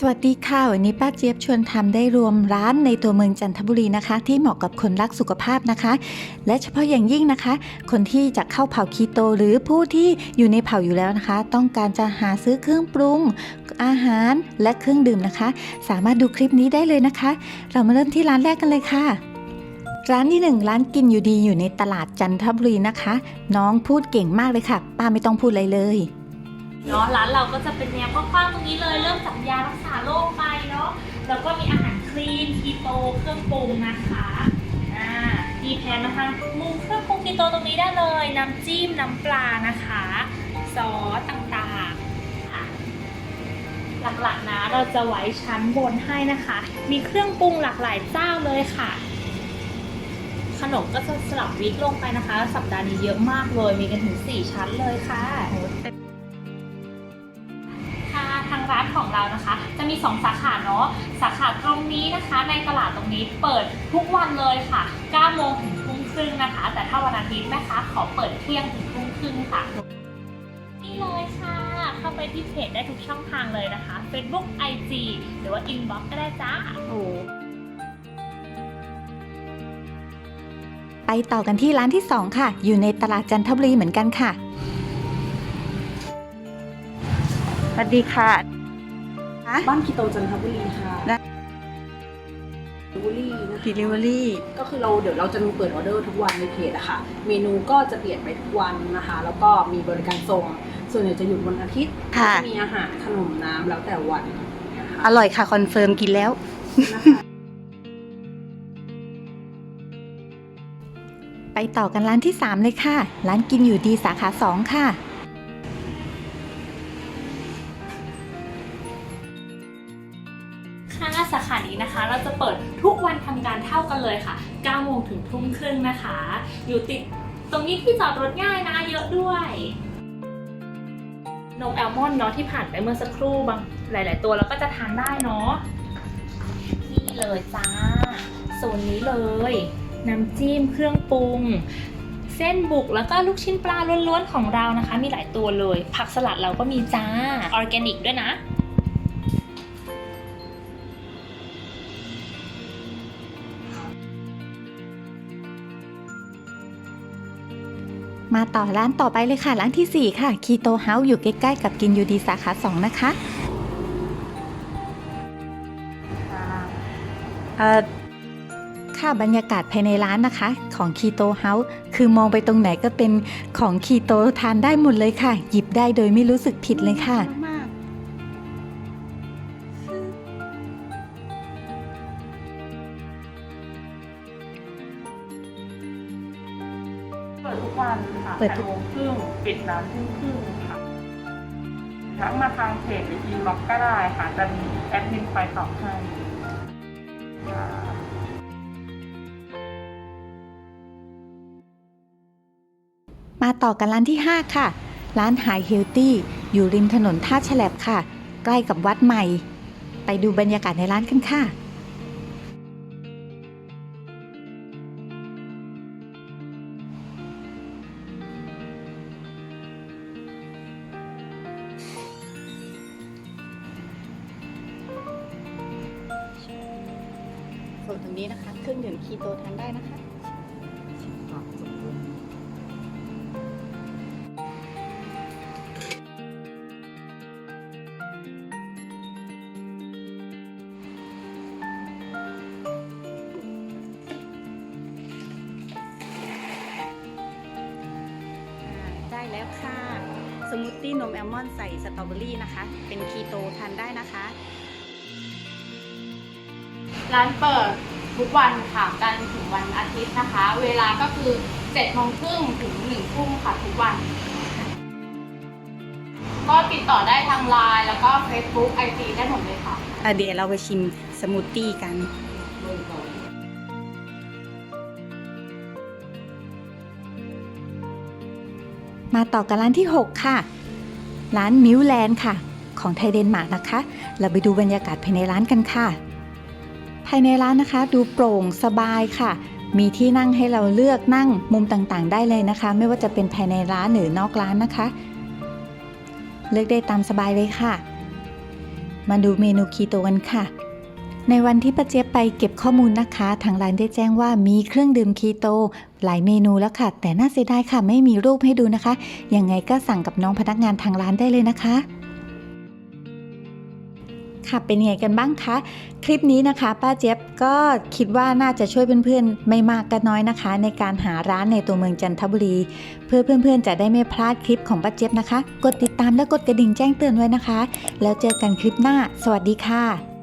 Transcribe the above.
สวัสดีค่ะ วันนี้ป้าเจี๊ยบชวนทำได้รวมร้านในตัวเมืองจันทบุรีนะคะ ที่เหมาะกับคนรักสุขภาพนะคะ และเฉพาะอย่างยิ่งนะคะ คนที่จะเข้าเผาคีโต หรือผู้ที่อยู่ในเผาอยู่แล้วนะคะ ต้องการจะหาซื้อเครื่องปรุง อาหารและเครื่องดื่มนะคะ สามารถดูคลิปนี้ได้เลยนะคะ เรามาเริ่มที่ร้านแรกกันเลยค่ะร้านที่หนึ่งร้านกินอยู่ดีอยู่ในตลาดจันทบุรีนะคะ น้องพูดเก่งมากเลยค่ะ ป้าไม่ต้องพูดอะไรเลย เนาะร้านเราก็จะเป็นแนวกว้างๆตรงนี้เลยเริ่มจากยารักษาโรคไปเนาะแล้วก็มีอาหารคลีนคีโตเครื่องปรุงนะคะอ่ามีแพนนะคะมุมเครื่องปรุงคีโตตรงนี้ได้เลยน้ำจิ้มน้ำปลานะคะซอสต่างๆค่ะหลักๆนะเราจะไว้ชั้นบนให้นะคะ มีเครื่องปรุงหลากหลายเจ้าเลยค่ะขนมก็จะสลับวิกลงไปนะคะ สัปดาห์นี้เยอะมากเลย มีกันถึง 4 ชั้นเลยค่ะค่ะทางร้าน ของเรานะคะ จะมี 2 สาขาเนาะสาขาตรงนี้นะคะ ในตลาดตรงนี้เปิดทุกวันเลยค่ะ9โมงถึงทุ่มครึ่งนะคะ แต่ถ้าวันอาทิตย์แม่ค้าขอเปิดเที่ยงถึงทุ่มครึ่งค่ะนี่เลยค่ะ เข้าไปที่เพจได้ทุกช่องทางเลยนะคะ Facebook IG หรือว่า Inbox ก็ได้จ้าโอ้ไปต่อกันที่ร้านที่ 2 ค่ะ อยู่ในตลาดจันทบุรีเหมือนกันค่ะ สวัสดีค่ะ บ้านคีโตจันทบุรีค่ะและจันทบุรีนะคะ Delivery ก็คือเราเดี๋ยวเราจะมีเปิดออเดอร์ทุกวันในเพจอะค่ะ เมนูก็จะเปลี่ยนไปทุกวันนะคะ แล้วก็มีบริการส่ง ส่วนใหญ่จะหยุดวันอาทิตย์ค่ะ จะมีอาหารขนมน้ำแล้วแต่วันนะคะอร่อยค่ะ คอนเฟิร์มกินแล้ว นะคะไปต่อกันร้านที่ 3 เลยค่ะ ร้านกินอยู่ดีสาขา 2 ค่ะค่ะ เราจะเปิดทุกวันทำการเท่ากันเลยค่ะ 9 โมงถึงทุ่มครึ่งนะคะ อยู่ติดตรงนี้ที่จอดรถง่ายนะเยอะด้วยนมแอลมอนด์เนาะที่ผ่านไปเมื่อสักครู่บางหลาย ๆ ตัวเราก็จะทานได้เนาะนี่เลยจ้าโซนนี้เลย น้ำจิ้มเครื่องปรุง เส้นบุกแล้วก็ลูกชิ้นปลาล้วน ๆ ของเรานะคะ มีหลายตัวเลย ผักสลัดเราก็มีจ้าออร์แกนิกด้วยนะ มาต่อร้านต่อไปเลยค่ะ ร้านทีสี่ 4 ค่ะคีโตเฮาส์อยู่ใกล้ๆกับกินอยู่ดีสาขา 2 นะคะเอ่อค่ะบรรยากาศภายในร้านนะคะ ของคีโตเฮาส์คือมองไปตรงไหนก็เป็นของคีโตทานได้หมดเลยค่ะ หยิบได้โดยไม่รู้สึกผิดเลยค่ะ ดทุกวันค่ะเปิดทุแปกโมงครึ่งปิดน้ำทุ่มครึ่งค่ะทักมาทางเพจหรืออินบ็อกก็ได้ค่ะจะมีแอดมินคอยตอบให้ค่ะมาต่อกันร้านที่ 5 ค่ะ ร้าน High Healthy อยู่ริมถนนท่าฉลับค่ะ ใกล้กับวัดใหม่ ไปดูบรรยากาศในร้านกันค่ะ นตรงนี้นะคะเครื่องดื่มคีโตทานได้นะคะได้แล้วค่ะ สมูทตี้นมแอลมอนด์ใส่สตรอเบอรี่นะคะ เป็นคีโตทานได้นะคะ ร้านเปิดทุกวันค่ะจันทร์ถึงวันอาทิตย์นะคะ เวลาก็คือ7โมงครึ่งถึง1ทุ่มค่ะทุกวัน ก็ติดต่อได้ทางไลน์แล้วก็ Facebook IG ได้หมดเลยค่ะ อะเดี๋ยวเราไปชิมสมูทตี้กัน มาต่อกันร้านที่ 6 ค่ะ ร้านมิวแลนด์ค่ะ ของไทยเดนมาร์กนะคะ เราไปดูบรรยากาศภายในร้านกันค่ะ ภายในร้านนะคะดูโปร่งสบายค่ะ มีที่นั่งให้เราเลือกนั่งมุมต่างๆ ได้เลยนะคะ ไม่ว่าจะเป็นภายในร้านหรือนอกร้านนะคะ เลือกได้ตามสบายเลยค่ะ มาดูเมนูคีโตกันค่ะ ในวันที่ป้าเจี๊ยบไปเก็บข้อมูลนะคะ ทางร้านได้แจ้งว่ามีเครื่องดื่มคีโต หลายเมนูแล้วค่ะ แต่น่าเสียดายค่ะ ไม่มีรูปให้ดูนะคะยังไงก็สั่งกับน้องพนักงานทางร้านได้เลยนะคะ ค่ะเป็นไงกันบ้างคะ คลิปนี้นะคะ ป้าเจี๊ยบก็คิดว่าน่าจะช่วยเพื่อนๆ ไม่มากก็น้อยนะคะ ในการหาร้านในตัวเมืองจันทบุรี เพื่อเพื่อนๆ จะได้ไม่พลาดคลิปของป้าเจี๊ยบนะคะ กดติดตามและกดกระดิ่งแจ้งเตือนไว้นะคะ แล้วเจอกันคลิปหน้า สวัสดีค่ะ